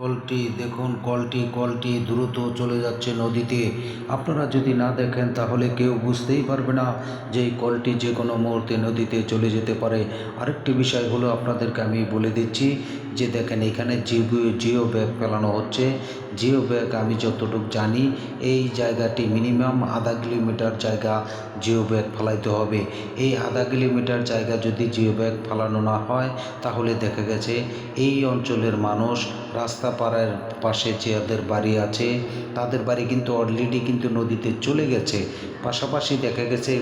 কলটি, দেখুন কলটি কলটি দ্রুত চলে যাচ্ছে নদীতে। আপনারা যদি না দেখেন, তাহলে কেউ বুঝতেই পারবে না যে এই কলটি যে কোনো মুহূর্তে নদীতে চলে যেতে পারে। আরেকটি বিষয় হলো আপনাদেরকে আমি বলে দিচ্ছি যে দেখেন এখানে জিও জিও ব্যাগ ফেলানো হচ্ছে। জিও ব্যাগ আমি যতটুকু জানি, এই জায়গাটি মিনিমাম আধা কিলোমিটার জায়গা জিও ব্যাগ ফেলাইতে হবে। এই আধা কিলোমিটার জায়গা যদি জিও ব্যাগ ফেলানো না হয়, তাহলে দেখা গেছে এই অঞ্চলের মানুষ রাস্তা পাড়ার পাশে যাদের বাড়ি আছে, তাদের বাড়ি কিন্তু অলরেডি কিন্তু নদীতে চলে গেছে। পাশাপাশি দেখা গেছে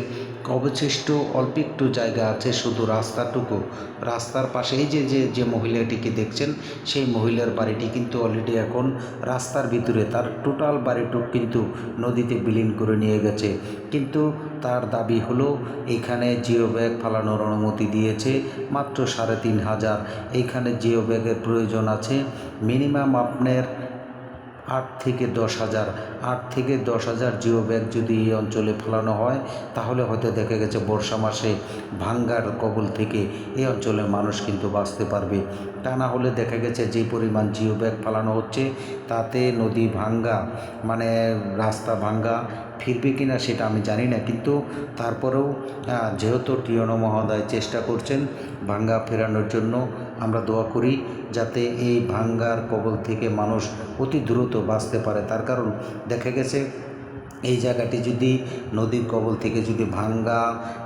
অবশিষ্ট অল্প একটু জায়গা আছে শুধু রাস্তাটুকু। রাস্তার পাশেই যে যে যে মহিলাটিকে দেখছেন, সেই মহিলার বাড়িটি কিন্তু অলরেডি এখন রাস্তার ভিতরে। তার টোটাল বাড়িটুক কিন্তু নদীতে বিলীন করে নিয়ে গেছে। কিন্তু তার দাবি হলো, এখানে জিও ব্যাগ ফালানোর অনুমতি দিয়েছে মাত্র সাড়ে তিন হাজার। এইখানে জিও ব্যাগের প্রয়োজন আছে। মিনিমাম আপনার আট থেকে দশ হাজার, আট থেকে দশ হাজার জিও ব্যাগ যদি এই অঞ্চলে ফেলানো হয়, তাহলে হয়তো দেখা গেছে বর্ষা মাসে ভাঙ্গার কবল থেকে এই অঞ্চলের মানুষ কিন্তু বাঁচতে পারবে। তা না হলে দেখা গেছে যে পরিমাণ জিও ব্যাগ ফেলানো হচ্ছে, তাতে নদী ভাঙ্গা মানে রাস্তা ভাঙ্গা ফিরবে কি না সেটা আমি জানি না। কিন্তু তারপরেও যেহেতু টিয়নো মহোদয় চেষ্টা করছেন ভাঙ্গা ফেরানোর জন্য, আমরা দোয়া করি যাতে এই ভাঙ্গার কবল থেকে মানুষ অতি দ্রুত বাঁচতে পারে। তার কারণ দেখা গেছে এই জায়গাটি যদি নদীর কবল থেকে যদি ভাঙ্গা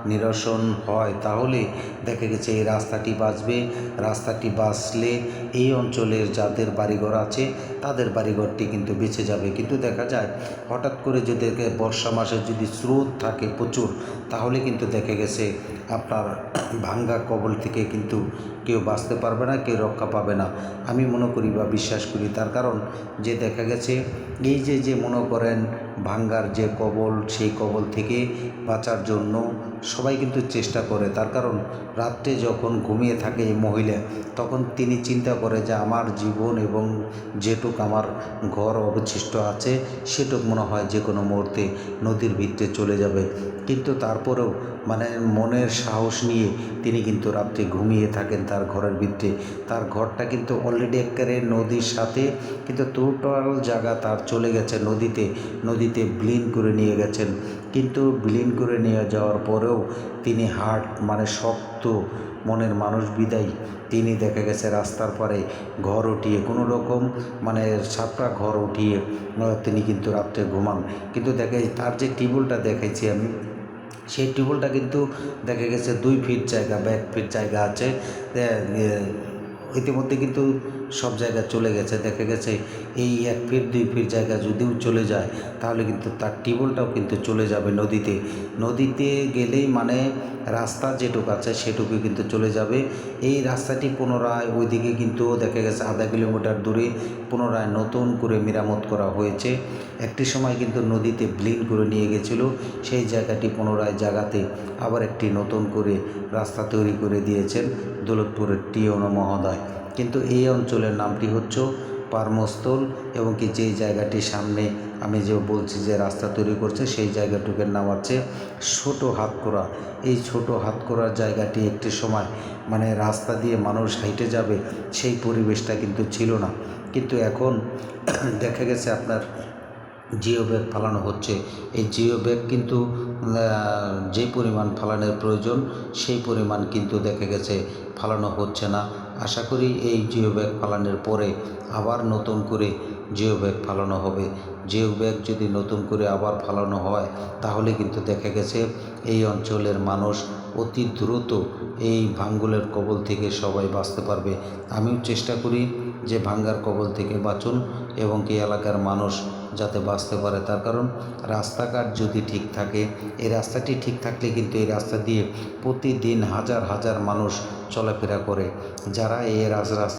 নিরসন হয়, তাহলে দেখা গেছে এই রাস্তাটি বাঁচবে। রাস্তাটি বাঁচলে এই অঞ্চলের যাদের বাড়িঘর আছে, তাদের বাড়িঘরটি কিন্তু বেঁচে যাবে। কিন্তু দেখা যায়, হঠাৎ করে যদি বর্ষা মাসে যদি স্রোত থাকে প্রচুর, তাহলে কিন্তু দেখা গেছে আপনার ভাঙ্গা কবল থেকে কিন্তু কেউ বাঁচতে পারবে না, কেউ রক্ষা পাবে না। আমি মনে করি বা বিশ্বাস করি, তার কারণ যে দেখা গেছে, এই যে যে মনে করেন ভাঙ্গার যে কবল, সেই কবল থেকে বাঁচার জন্য সবাই কিন্তু চেষ্টা করে। তার কারণ, রাত্রে যখন ঘুমিয়ে থাকে এই মহিলা, তখন তিনি চিন্তা করে যে আমার জীবন এবং যেটুক আমার ঘর অবশিষ্ট আছে, সেটুক মনে হয় যে কোনো মুহূর্তে নদীর ভিতরে চলে যাবে। কিন্তু তারপরেও মানে মনের সাহস নিয়ে তিনি কিন্তু রাত্রে ঘুমিয়ে থাকেন তার ঘরের ভিতরে। তার ঘরটা কিন্তু অলরেডি একেবারে নদীর সাথে, কিন্তু টোটাল জায়গা তার চলে গেছে নদীতে। নদীতে বিলীন করে নিয়ে গেছেন। কিন্তু বিলীন করে নিয়ে যাওয়ার পরেও তিনি হাট মানে শক্ত মনের মানুষ বিদায়ী। তিনি দেখা গেছে রাস্তার পরে ঘর উঠিয়ে, কোনো রকম মানে ছাপড়া ঘর উঠিয়ে তিনি কিন্তু রাত্রে ঘুমান। কিন্তু দেখা তার যে টিউবওয়েলটা দেখাইছি আমি সেই টিউবওয়েলটা কিন্তু দেখা গেছে দুই ফিট জায়গা বা এক ফিট জায়গা আছে। ইতিমধ্যে কিন্তু সব জায়গা চলে গেছে। দেখা গেছে এই এক ফিট, দুই ফিট জায়গা যদিও চলে যায়, তাহলে কিন্তু তার টিউবওয়েলটাও কিন্তু চলে যাবে নদীতে। নদীতে গেলেই মানে রাস্তা যেটুকু আছে সেটুকু কিন্তু চলে যাবে। এই রাস্তাটি পুনরায় ওইদিকে কিন্তু দেখা গেছে আধা কিলোমিটার দূরে পুনরায় নতুন করে মেরামত করা হয়েছে। একটি সময় কিন্তু নদীতে ব্লিন করে নিয়ে গেছিল, সেই জায়গাটি পুনরায় জায়গাতে আবার একটি নতুন করে রাস্তা তৈরি করে দিয়েছেন দৌলতপুরের টিওনো মহোদয়। কিন্তু এই অঞ্চলের নামটি হচ্ছে পারমস্থল এবং কি যেই জায়গাটির সামনে আমি যে বলছি যে রাস্তা তৈরি করছে, সেই জায়গাটুকের নাম আছে ছোটো হাতকোড়া। এই ছোট হাতকোড়ার জায়গাটি একটি সময় মানে রাস্তা দিয়ে মানুষ হাইটে যাবে, সেই পরিবেশটা কিন্তু ছিল না। কিন্তু এখন দেখা গেছে আপনার জিও ব্যাগ ফালানো হচ্ছে। এই জিও ব্যাগ কিন্তু যে পরিমাণ ফালানোর প্রয়োজন, সেই পরিমাণ কিন্তু দেখা গেছে ফালানো হচ্ছে না। আশা করি এই জিও ব্যাগ ফালানোর পরে আবার নতুন করে জিও ব্যাগ ফালানো হবে। জিও ব্যাগ যদি নতুন করে আবার ফালানো হয়, তাহলে কিন্তু দেখা গেছে এই অঞ্চলের মানুষ অতি দ্রুত এই ভাঙ্গলের কবল থেকে সবাই বাঁচতে পারবে। আমিও চেষ্টা করি যে ভাঙ্গার কবল থেকে বাঁচুন এবং কি এলাকার মানুষ যাতে বাঁচতে পারে। তার কারণ রাস্তাঘাট যদি ঠিক থাকে, এই রাস্তাটি ঠিক থাকলে কিন্তু এই রাস্তা দিয়ে প্রতিদিন হাজার হাজার মানুষ চলাফেরা করে। যারা এই রাস্তা